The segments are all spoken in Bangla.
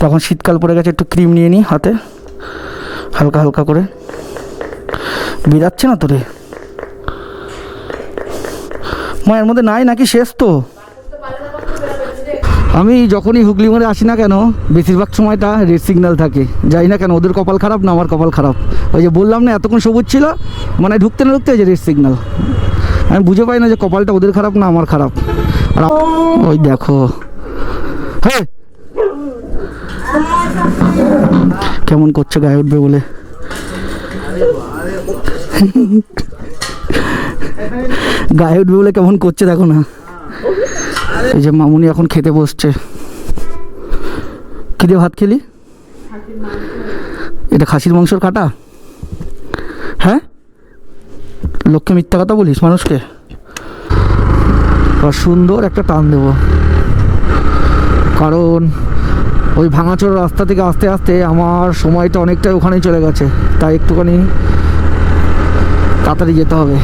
তখন শীতকাল পড়ে গেছে, একটু ক্রিম নিয়ে নিই হাতে, হালকা হালকা করে। বেরাচ্ছে না তোরে? মায়ের মধ্যে নাই নাকি শেষ তো? আমি যখনই হুগলি মোড়ে আসি না কেন, বেশিরভাগ সময়টা রেড সিগন্যাল থাকে। যাই না কেন, ওদের কপাল খারাপ না আমার কপাল খারাপ? ওই যে বললাম না, এতক্ষণ সবুজ ছিল মানে ঢুকতে না ঢুকতে যে রেড সিগন্যাল আমি বুঝে পাই না যে কপালটা ওদের খারাপ না আমার খারাপ। ওই দেখো। হ্যাঁ কেমন করছে গায়ে উঠবে বলে? গায়ে উঠবে বলে কেমন করছে দেখো না। এই যে মামুনি এখন খেতে বসছে। কি দিয়ে ভাত খেলি? এটা খাসির মাংসর কাটা? হ্যাঁ? লোককে মিথ্যা কথা বলিস মানুষকে? সুন্দর একটা টান দেব। কারণ ওই ভাঙাচোর রাস্তা থেকে আস্তে আস্তে আমার সময়টা অনেকটাই ওখানেই চলে গেছে। তাই একটুখানি তাড়াতাড়ি যেতে হবে।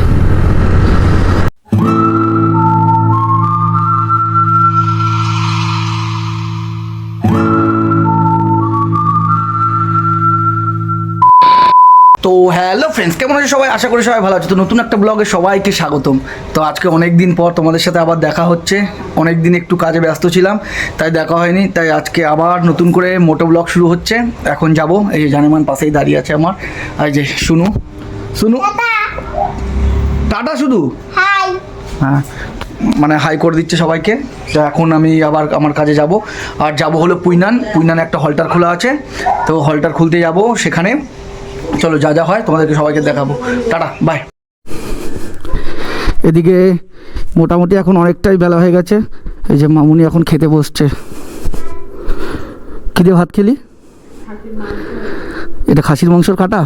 হ্যালো ফ্রেন্ডস কেমন আছে সবাই? আশা করি সবাই ভালো আছে। তো নতুন একটা ব্লগে সবাইকে স্বাগতম। তো আজকে অনেক দিন পর তোমাদের সাথে আবার দেখা হচ্ছে। অনেক দিন একটু কাজে ব্যস্ত ছিলাম তাই দেখা হয়নি। তাই আজকে আবার নতুন করে মোটো ব্লগ শুরু হচ্ছে। এখন যাব এই যে জানেমান পাশেই দাঁড়িয়ে আছে আমার। আর এই যে শুনু। শুনু। টাটা। শুধু? হ্যাঁ মানে হাই করে দিচ্ছে সবাইকে। তো এখন আমি আবার আমার কাজে যাব। আর যাব হলো পুইনান। পুইনানে একটা হলটার খোলা আছে। তো হলটার খুলতে যাব সেখানে। চলো যা যা হয় তোমাদেরকে সবাইকে দেখাবো। টাটা বাই এদিকে মোটামুটি এখন অনেকটাই বেলা হয়ে গেছে। এই যে মামুনি এখন খেতে বসছে। কী দিয়ে ভাত খেলি? এটা খাসির মাংসর কাটা?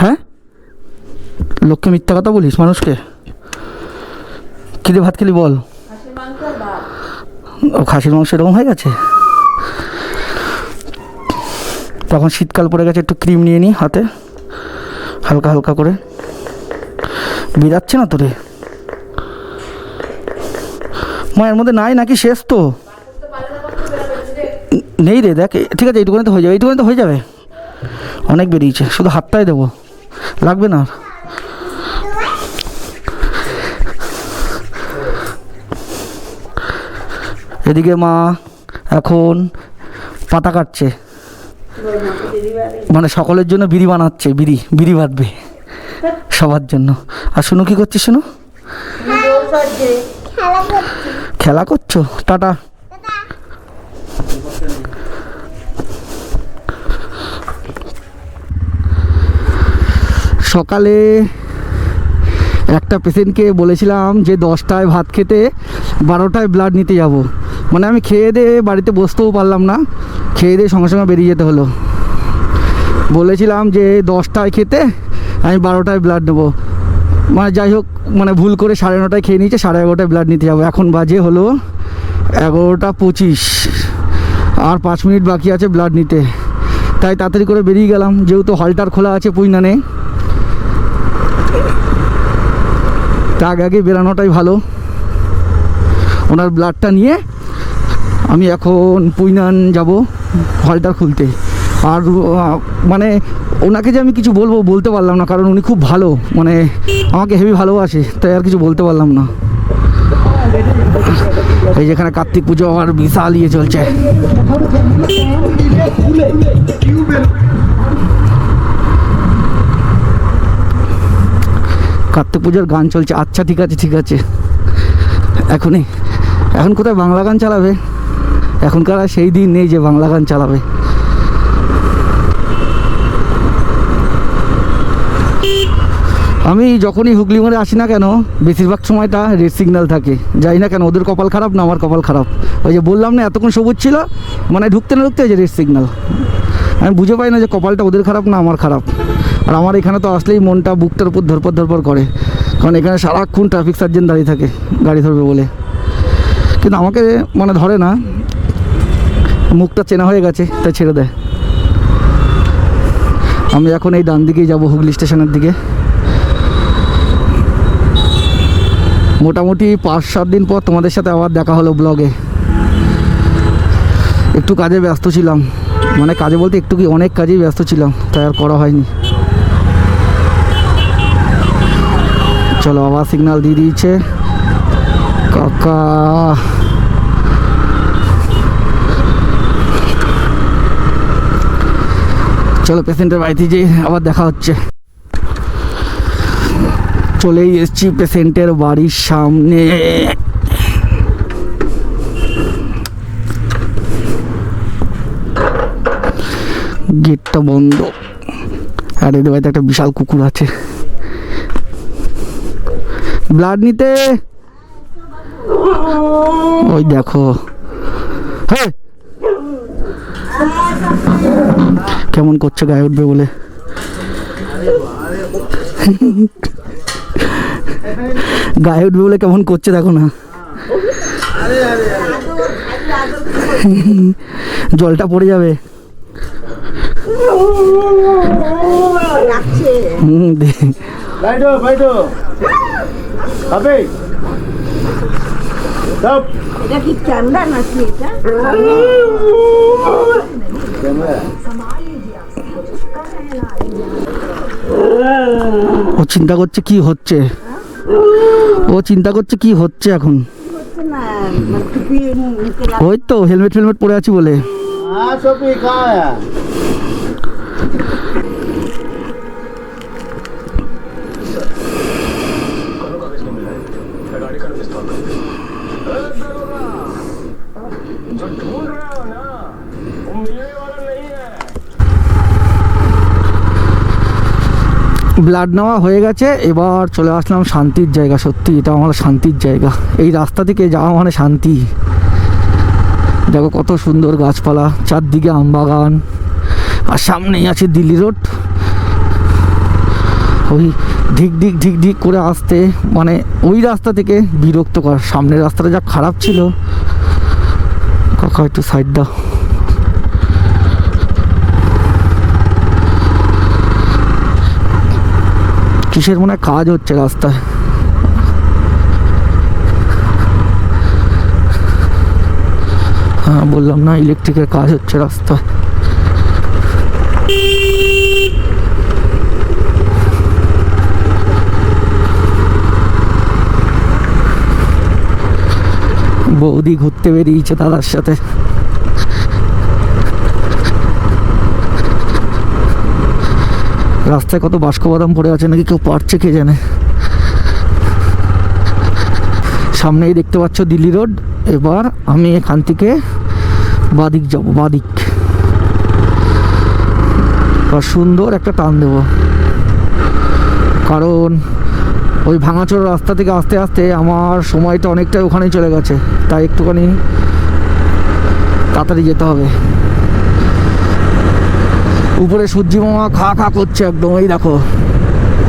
হ্যাঁ? লোককে মিথ্যা কথা বলিস মানুষকে? কী দিয়ে ভাত খেলি বল? ও খাসির মাংস এরকম হয়ে গেছে? তখন শীতকাল পড়ে গেছে, একটু ক্রিম নিয়ে নিই হাতে, হালকা হালকা করে। বেরাচ্ছে না তোরে? মায়ের মধ্যে নাই নাকি শেষ তো? নেই রে, দেখ ঠিক আছে এইটুকুনি তো হয়ে যাবে এইটুকুনি তো হয়ে যাবে। অনেক বেরিয়েছে, শুধু হাতটাই দেবো। লাগবে না। এদিকে মা এখন পাতা কাটছে। মানে সকলের জন্য বিড়ি বানাচ্ছে, বিড়ি বিড়ি বাঁধবে সবার জন্য। আর শুনো, কি করছিস শুনো? খেলা করছ? টাটা। সকালে একটা পেশেন্টকে বলেছিলাম যে দশটায় ভাত খেতে বারোটায় ব্লাড নিতে যাব। মানে আমি খেয়ে দিয়ে বাড়িতে বসতেও পারলাম না। খেয়ে দিয়ে সঙ্গে সঙ্গে বেরিয়ে যেতে হলো। বলেছিলাম যে দশটায় খেতে, আমি বারোটায় ব্লাড নেব। মানে যাই হোক মানে ভুল করে সাড়ে নটায় খেয়ে নিয়েছে, সাড়ে এগারোটায় ব্লাড নিতে যাব। এখন বাজে হলো এগারোটা পঁচিশ। আর পাঁচ মিনিট বাকি আছে ব্লাড নিতে। তাই তাড়াতাড়ি করে বেরিয়ে গেলাম, যেহেতু হলটার খোলা আছে পুইনানে। তা আগে আগে বেরানোটাই ভালো। ওনার ব্লাডটা নিয়ে আমি এখন পুইনান যাব হলটা খুলতে। আর মানে ওনাকে যে আমি কিছু বলব বলতে পারলাম না, কারণ উনি খুব ভালো মানে আমাকে হেভি ভালোবাসে, তাই আর কিছু বলতে পারলাম না। এই যেখানে কার্তিক পুজো আমার বিশাল ইয়ে চলছে। কার্তিক পুজোর গান চলছে আচ্ছা ঠিক আছে ঠিক আছে। এখনই, এখন কোথায় বাংলা গান চালাবে? এখনকার আর সেই দিন নেই যে বাংলা গান চালাবে। আমি যখনই হুগলি মোড়ে আসি না কেন, বেশিরভাগ সময়টা রেড সিগন্যাল থাকে। যাই না কেন, ওদের কপাল খারাপ না আমার কপাল খারাপ। ওই যে বললাম না, এতক্ষণ সবুজ ছিল মানে ঢুকতে না ঢুকতে যে রেড সিগন্যাল আমি বুঝে পাই না যে কপালটা ওদের খারাপ না আমার খারাপ। আর আমার এখানে তো আসলেই মনটা বুকটার উপর ধরপর ধরপর করে। কারণ এখানে সারাক্ষণ ট্রাফিক সার্জেন্ট দাঁড়িয়ে থাকে, গাড়ি ধরবে বলে। কিন্তু আমাকে মানে ধরে না মুখটা চেনা হয়ে গেছে, তাই ছেড়ে দেয়। আমি এখন এই ডান দিকেই যাব, হুগলি স্টেশনের দিকে। মোটামুটি পাঁচ, সাত দিন পর তোমাদের সাথে আবার দেখা হলো ব্লগে। একটু কাজে ব্যস্ত ছিলাম। মানে কাজে বলতে একটু কি অনেক কাজেই ব্যস্ত ছিলাম, তাই আর করা হয়নি। চলো, আবার সিগন্যাল দিয়ে দিয়েছে। কাকা। চলো পেশেন্টের বাড়িতে যে আবার দেখা হচ্ছে। চলেই এসছি পেশেন্টের বাড়ির সামনে। গেটটা বন্ধ। আর এদের বাড়িতে একটা বিশাল কুকুর আছে। ব্লাড নিতে। ওই দেখো। হ্যাঁ কেমন করছে গায়ে উঠবে বলে? গায়ে উঠবে বলে কেমন করছে দেখো না। জলটা পড়ে যাবে। এটা কি চান্দা নাকি এটা ও চিন্তা করছে কি হচ্ছে? ও চিন্তা করছে কি হচ্ছে এখন? ওই তো হেলমেট ফেলমেট পরে আছি বলে। ব্লাড নেওয়া হয়ে গেছে, এবার চলে আসলাম শান্তির জায়গা, সত্যি এটা আমার শান্তির জায়গা। এই রাস্তা থেকে যাওয়া মানে শান্তি। দেখো কত সুন্দর গাছপালা, চারদিকে আমবাগান আর সামনেই আছে দিল্লি রোড। ওই ঢিক ঢিক ঢিক ঢিক করে আসতে মানে ওই রাস্তা থেকে বিরক্তকর। সামনের রাস্তাটা যা খারাপ ছিল, কাকা একটু সাইড দাও। কিসের মনে কাজ হচ্ছে রাস্তায়। হ্যাঁ বললাম না, ইলেকট্রিকের কাজ হচ্ছে রাস্তায়। বৌদি ঘুরতে বেরিয়েছে দাদার সাথে। রাস্তায় কত বাদাম পড়ে আছে নাকি কেউ পারছে কে জানে? সামনেই দেখতে পাচ্ছ দিল্লি রোড, এবার আমি এখান থেকে বাদিক যাব, বাদিক। আর সুন্দর একটা টান দেব। কারণ ওই ভাঙাচোর রাস্তা থেকে আস্তে আস্তে আমার সময়টা অনেকটাই ওখানেই চলে গেছে, তাই একটুখানি তাড়াতাড়ি যেতে হবে। উপরে সূর্যি মামা খা খা করছে একদম, এই দেখো।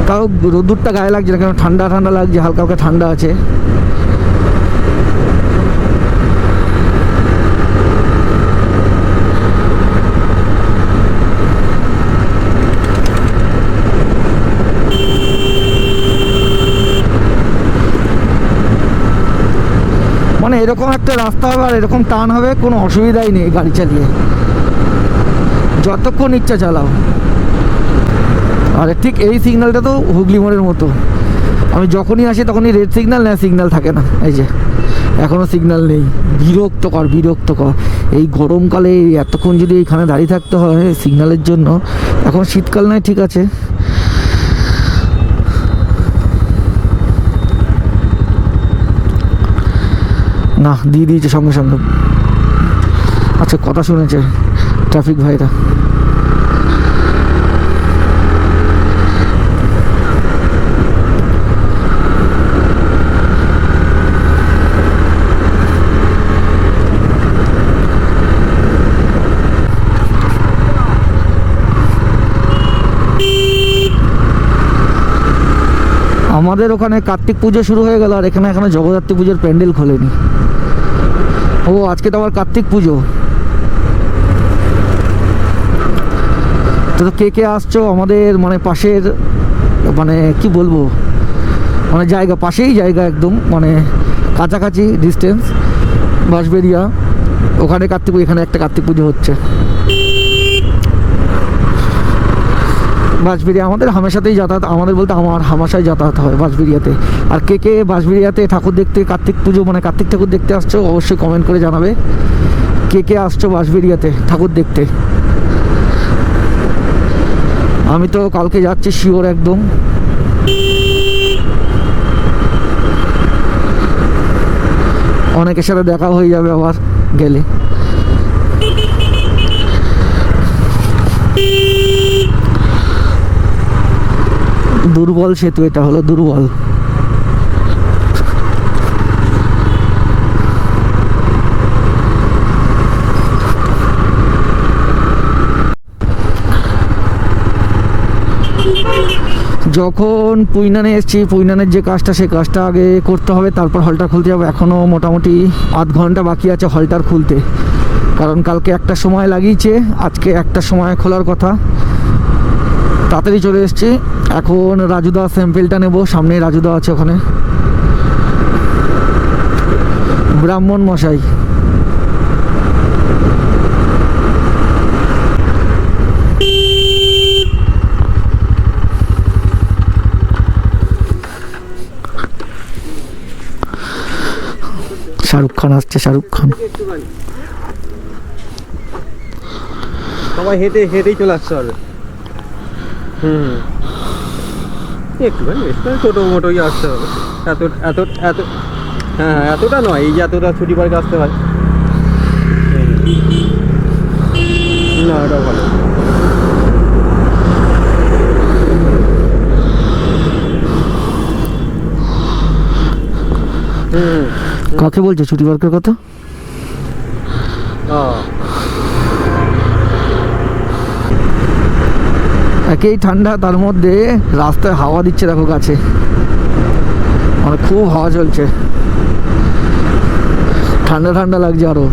তাও রোদ্দুরটা গায়ে লাগছে না, কেন ঠান্ডা ঠান্ডা লাগছে, হালকা হালকা ঠান্ডা আছে। মানে এরকম একটা রাস্তা হবে আর এরকম টান হবে, কোনো অসুবিধাই নেই গাড়ি চালিয়ে। যতক্ষণ ইচ্ছা চালাও। আর ঠিক এই সিগন্যালটা তো হুগলি মোড়ের মতো। আমি যখনই আসি তখনই রেড সিগন্যাল না সিগন্যাল থাকে না। এই যে এখনও সিগন্যাল নেই। বিরক্তকর বিরক্তকর। এই গরমকালে এতক্ষণ যদি এইখানে দাঁড়িয়ে থাকতে হয় সিগন্যালের জন্য, এখন শীতকাল নয়, ঠিক আছে। না, দিয়ে দিয়েছে সঙ্গে সঙ্গে। আচ্ছা কথা শুনেছে ট্রাফিক ভাইরা। আমাদের ওখানে কার্তিক পুজো শুরু হয়ে গেল আর এখানে এখানে জগদ্ধাত্রী পুজোর প্যান্ডেল খোলেনি। ও, আজকে তো আবার কার্তিক পুজো। তো কে কে আসছো আমাদের মানে পাশের মানে কি বলব মানে জায়গা, পাশেই জায়গা একদম মানে কাছাকাছি ডিস্টেন্স বাঁশবেরিয়া ওখানে কার্তিক এখানে একটা কার্তিক পুজো হচ্ছে। বাঁশবেরিয়া আমাদের হামেশাতেই যাতায়াত, আমাদের বলতে আমার হামেশাই যাতায়াত হয় বাঁশবেরিয়াতে আর কে কে বাঁশবেরিয়াতে ঠাকুর দেখতে, কার্তিক পুজো মানে কার্তিক ঠাকুর দেখতে আসছো, অবশ্যই কমেন্ট করে জানাবে। কে কে আসছো বাঁশবেরিয়াতে ঠাকুর দেখতে? আমি তো কালকে যাচ্ছি শিওর একদম। অনেকের সাথে দেখা হয়ে যাবে আবার গেলে। দুর্বল সেতু, এটা হলো দুর্বল। যখন পুইনানে এসেছি, পুইনানের যে কাজটা, সেই কাজটা আগে করতে হবে, তারপর হলটার খুলতে যাব। এখনও মোটামুটি আধ ঘণ্টা বাকি আছে হলটার খুলতে। কারণ কালকে একটা সময় লাগিয়েছে, আজকে একটা সময় খোলার কথা। তাড়াতাড়ি চলে এসেছি। এখন রাজুদা স্যাম্পেলটা নেব। সামনে রাজুদা আছে ওখানে। ব্রাহ্মণ মশাই। শাহরুখ খান আসছে, শাহরুখ খান। সবাই হেঁটে, হেঁটেই চলে পারবে হুম। একটুখানি বেশ টোটো মোটোই আসতে হবে। এত এত এত হ্যাঁ হ্যাঁ এতটা নয় এই যে এতটা ছুটি পার্কে আসতে হয়। না ওটাও ভালো। কাকে বলছো? ছুটি পার্কের কথা? একেই ঠান্ডা, তার মধ্যে রাস্তায় হাওয়া দিচ্ছে দেখো গাছে। মানে খুব হাওয়া চলছে। ঠান্ডা ঠান্ডা লাগছে আরও।